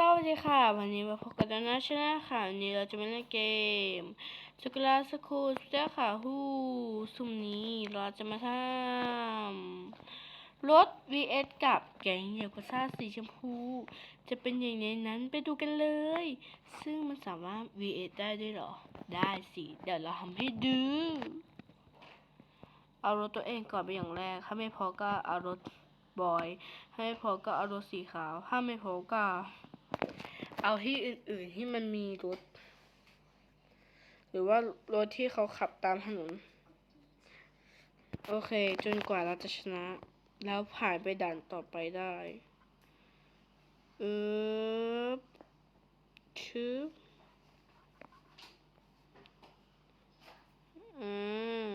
สวัสดีค่ะ วันนี้มาพบกันแล้วนะชนะค่ะวันนี้เราจะมาเล่นเกมสุกลาสคูลเจ้าค่ะฮู้สุ่มนี้เราจะมาทำรถ vs กับแก๊งยากุซ่าสีชมพู จะเป็นอย่างไรนั้นไปดูกันเลย ซึ่งมันสามารถ vs ได้ด้วยหรอ ได้สิ เดี๋ยวเราทำให้ดู เอารถตัวเองก่อนไปนอย่างแรก ถ้าไม่พอก็เอารถบอยถ้าไม่พอก็เอารถสีขาว ถ้าไม่พอก็ เอาที่อื่นๆที่มันมีรถ หรือว่ารถที่เขาขับตามถนน โอเค จนกว่าเราจะชนะ แล้วผ่านไปด่านต่อไปได้เออชื่ออืม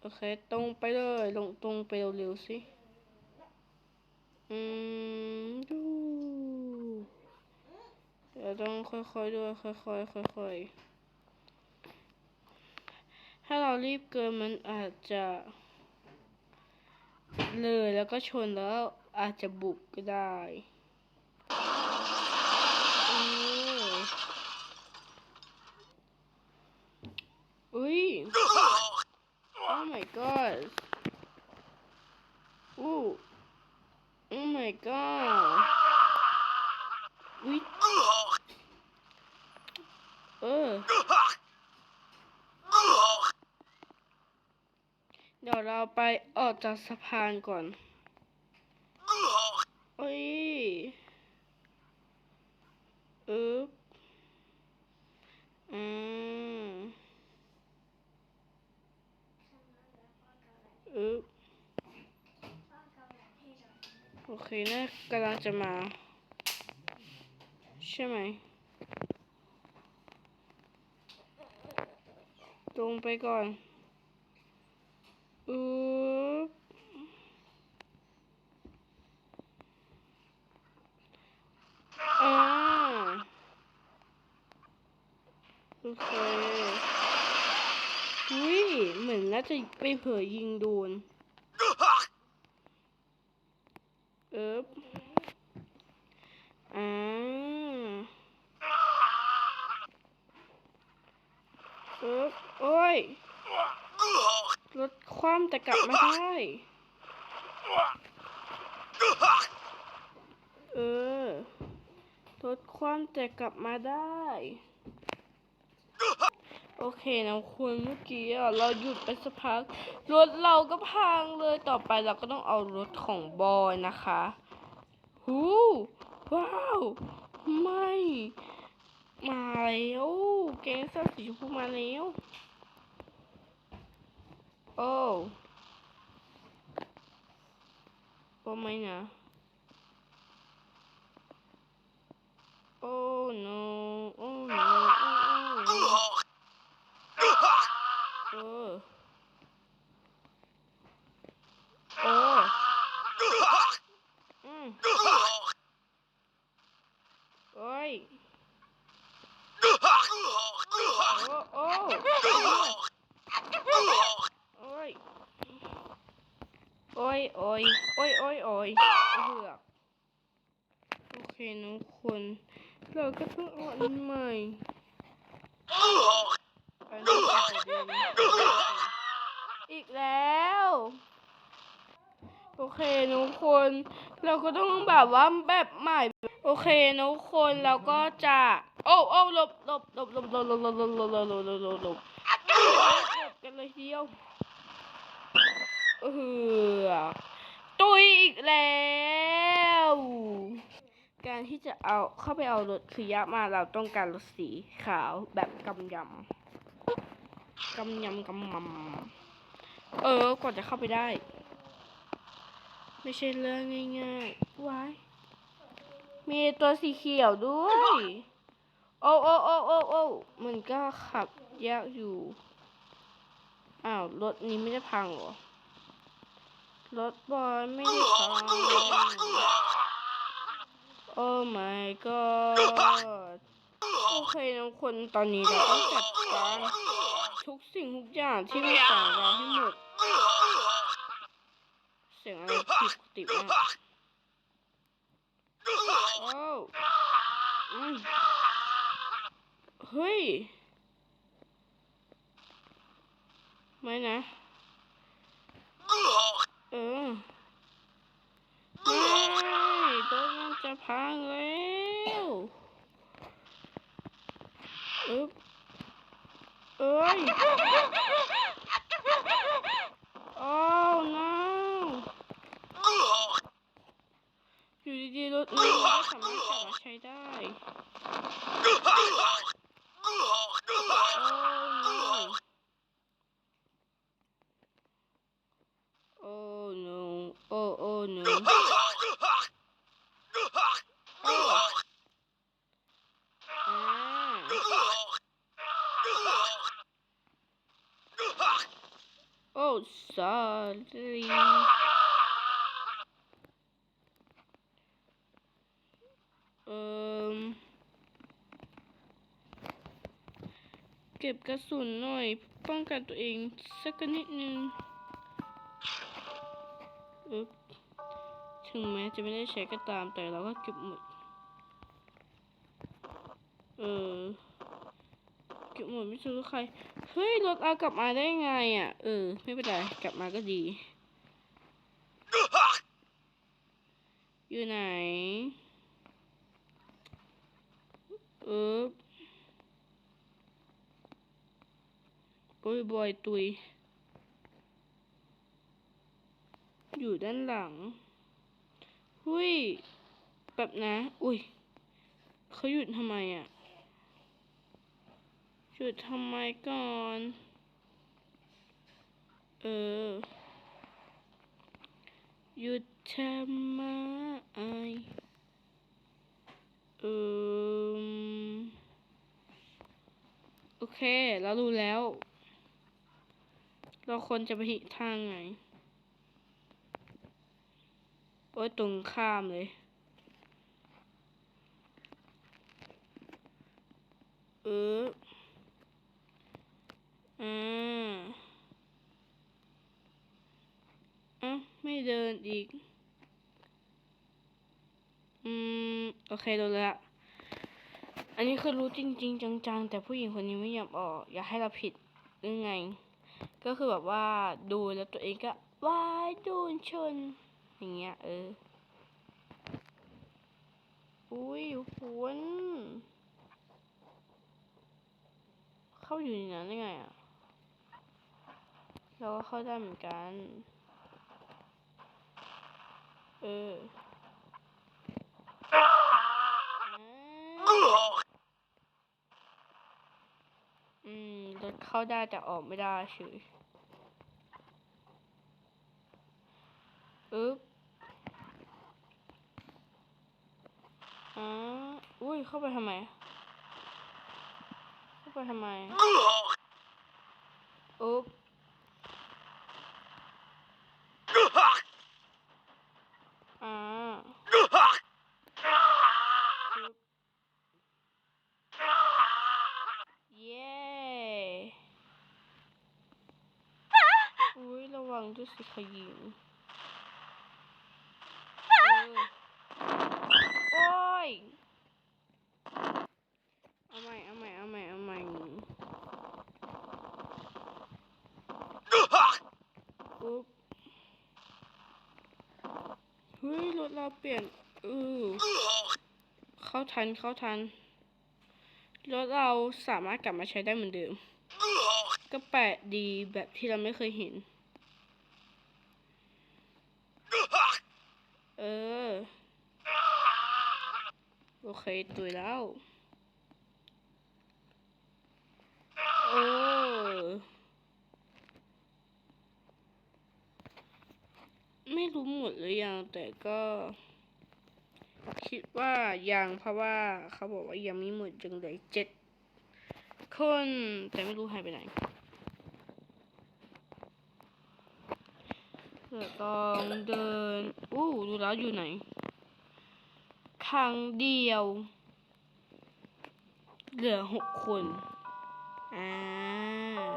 โอเค ตรงไปเลย ลงตรงไปเร็วๆสิ อืมดู เดี๋ยวต้องค่อยๆด้วยค่อยๆค่อยๆถ้าเรารีบเกินมันอาจจะ เลยแล้วก็ชนแล้วอาจจะบุบก็ได้อืมอุ้ย Oh my god อู้ Oh my god อุ้ยเออ เดี๋ยวเราไปออก จากสะพานก่อนโอ้ยอึ๊บอืมอึ๊บโอเคนะกำลังจะมา ใช่ไหม ตรงไปก่อน อึ๊บอ่าโอ เคอุ้ยเหมือนน่าจะไปเผยยิงโดน เอ๊บอ่าเอ๊บโอ้ย รถคว่ำแต่กลับมาได้เออรถคว่ำแต่กลับมาได้ โอเคนะคุณเมื่อกี้อะเราหยุดไปสักพักรถเราก็พังเลยต่อไปเราก็ต้องเอารถของบอยนะคะหูว้าวไม่มาแล้วแกงเสื้อสีชมพูมาแล้วโอ้โอ้ไม่นะโอ้ no โอ้ no โอ้ no เออเออ อืมโอ้ย โอ้โอ้โอ้ย โอ้ยโอ้ยโอ้ยโอ้ยโอ้ยเหือกโอเคน้องคน เราก็ต้องอ่อนใหม่ไปน้ อีกแล้ว โอเคน้องคน เราก็ต้องแบบว่าแบบใหม่ โอเคน้องคนเราก็จะ โอ้โอ้หลบหลบหลบหลบหลบหลบหลบหลบหลบหลบหลบหลบหลบลบลบกันเลยทีเดียวเออตุยอีกแล้ว การที่จะเอาเข้าไปเอารถคือยากมาเราต้องการรถสีขาวแบบกำยำ กำยำกำมำเออกว่าจะเข้าไปได้ ไม่ใช่เรื่องง่ายๆว้ายมีตัวสีเขียวด้วย โอ้โอ้โอ้โอ้โอ้มันก็ขับยากอยู่ อ้าว รถนี้ไม่ได้พังหรอ รถบอยไม่ได้พังโอ้ my god โอเคน้องคนตอนนี้เราต้องจัดการ ทุกสิ่งทุกอย่างที่มันต่างเราให้หมด เสียงอะไรผิดปกติมากโอ้เฮ้ย ไม่นะ เออ ไม่รถมันจะพังแล้ว อึ๊บ อ้ยโอ้ no อยู่ดีๆรถนี้ก็สามารถกลับมาใช้ได้ โอ้ no โอ้ no โอ้ โอ้ no อ่าโอ้ sorry เอ่มเก็ บกระสุนหน่อย ป้องกันตัวเองสักนิดนึงอึ๊บถึงแม้จะไม่ได้ใช้ก็ตามแต่เราก็เก็บหมด เออ เก็บหมดไม่ซื้อใคร เฮ้ย รถเอากลับมาได้ไงอะ เออ ไม่เป็นไร กลับมาก็ดี อยู่ไหน เออ โอ้ยบอยตุย อยู่ด้านหลัง หุยแบบนะ อุ้ยเขาหยุดทำไมอะ หยุดทำไมก่อน เออ หยุดทำไมเออโอเค เรารู้แล้ว เราควรจะไปทิทางไหนโอ้ยตรงข้ามเลย เอออ่าอะไม่เดินอีก อืม โอเครู้แล้วอันนี้คือรู้จริง ๆ จัง ๆ แต่ผู้หญิงคนนี้ไม่ยอมออก อยากให้เราผิดหรือไง ก็คือแบบว่าดูแล้วตัวเองก็ว้ายโดนชน อย่างเงี้ยเออ อุ้ยหวนเข้าอยู่ในนั้นได้ไงอะเราก็เข้าได้เหมือนกัน เออาอืมรถ เข้าได้แต่ออกไม่ได้เฉยอึ๊บอืออุ้ย เข้าไปทำไม เข้าไปทำไม อึ๊บอ่าอุ๊บเย้อุ้ย ระวังด้วย สิขยิงเออโอ้ยเอาใหม่เอาใหม่เอาใหม่เอาใหม่อุ๊บเฮ้ยรถเราเปลี่ยนเออเข้าทันเข้าทันรถเราสามารถกลับมาใช้ได้เหมือนเดิม ก็แปลกดีแบบที่เราไม่เคยเห็น เออ โอเคตุยแล้วเออไม่รู้หมดหรือยังแต่ก็ คิดว่ายังเพราะว่าเขาบอกว่ายังไม่หมดจึงเลืออีกเจ็ดคนแต่ไม่รู้หายไปไหนเดี๋ยวต้องเดินอู้ดูแล้วอยู่ไหน ครั้งเดียว เหลือหกคน อ่า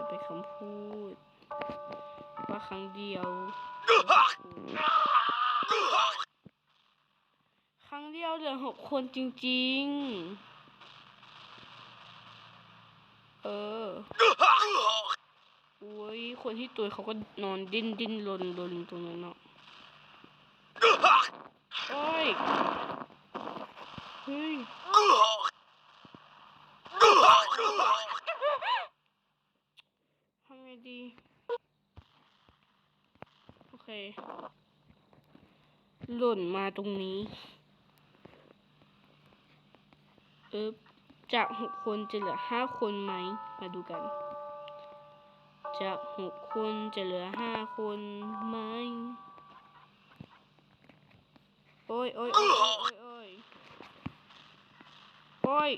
เป็นคำพูด ว่าครั้งเดียว ครั้งเดียวเหลือหกคนจริง ๆ เออโอ้ย คนที่ตัวเขาก็นอนดิ้นดิ้นรนรนตรงนั้นเนาะโอ้ย เฮ้ยทำไงดี โอเค หล่นมาตรงนี้เอ๊บจากหกคนจะเหลือห้าคนไหม มาดูกัน จากหกคนจะเหลือห้าคนไหม โอ้ยโอ้ยโอ้ยโอ้ย โอ้ย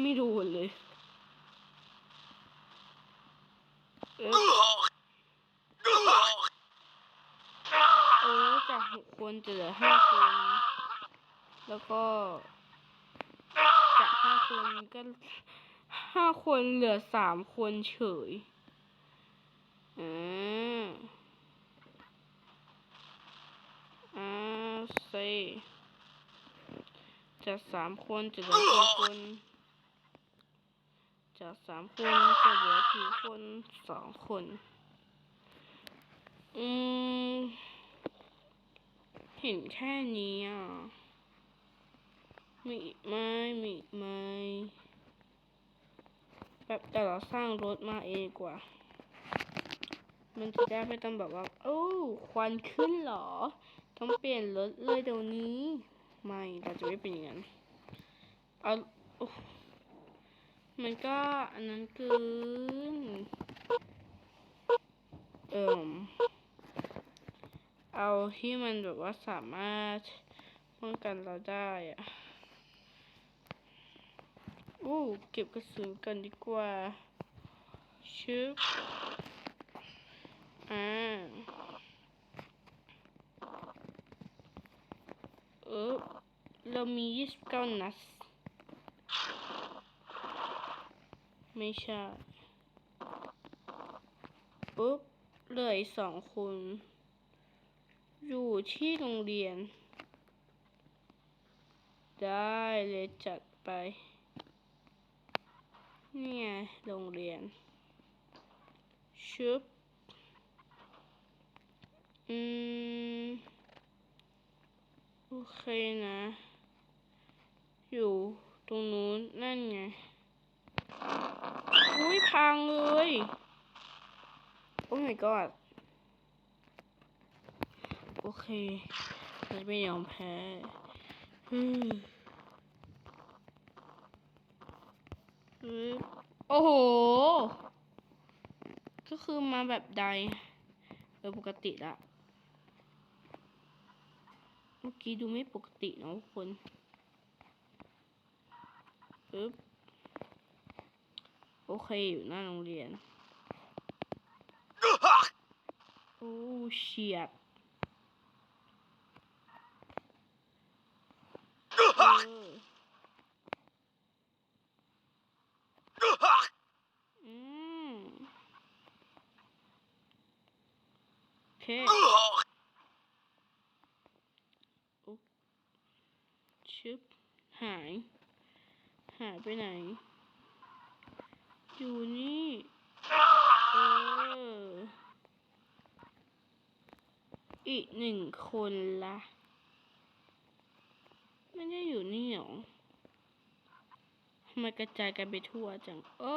ไม่โดนเลยเอ๊ะเออจากหกคนจะเหลือห้าคน แล้วก็จากห้าคนก็ห้าคนเหลือสามคนเฉยอ่าอ่าเซ จากสามคนจะเหลือกี่คน จากสามคนจะเหลือกี่คนสองคน อืม เห็นแค่นี้อะ มีอีกไหมมีอีกไหมแบบแต่เราสร้างรถมาเองดีกว่า มันจะได้ไม่ต้องแบบว่า โอ้ ควันขึ้นเหรอ ต้องเปลี่ยนรถเลยเดี๋ยวนี้ ไม่เราจะไม่เป็นอย่างนั้นเอาอมันก็อันนั้นเกินเอิ่มเอาที่มันแบบว่าสามารถป้องกันเราได้อะอู้เก็บกระสุนกันดีกว่าชึบอ่า เออ เรามียี่สิบเก้านัดไม่ใช่ปุ๊บเหลืออีกสองคน อยู่ที่โรงเรียน ได้เลยจัดไป นี่ไงโรงเรียนชึบอืม โอเคนะ อยู่ตรงนู้นนั่นไง อุ้ยพังเลย โอ้ my god โอเคเราจะไม่ยอมแพ้ฮึมฮึโอ้โห ก็คือมาแบบใดเออปกติละ เมื่อกี้ดูไม่ปกติเนะทุกคนปึ๊บโอเคอยู่หน้าโรงเรียน โอ้เฉียดอืมโอเคโอ้ ชึบ หาย หายไปไหน อยู่นี่ เออ อีกหนึ่งคนละไม่ได้อยู่นี่หรอทำไมกระจายกันไปทั่วจัง โอ้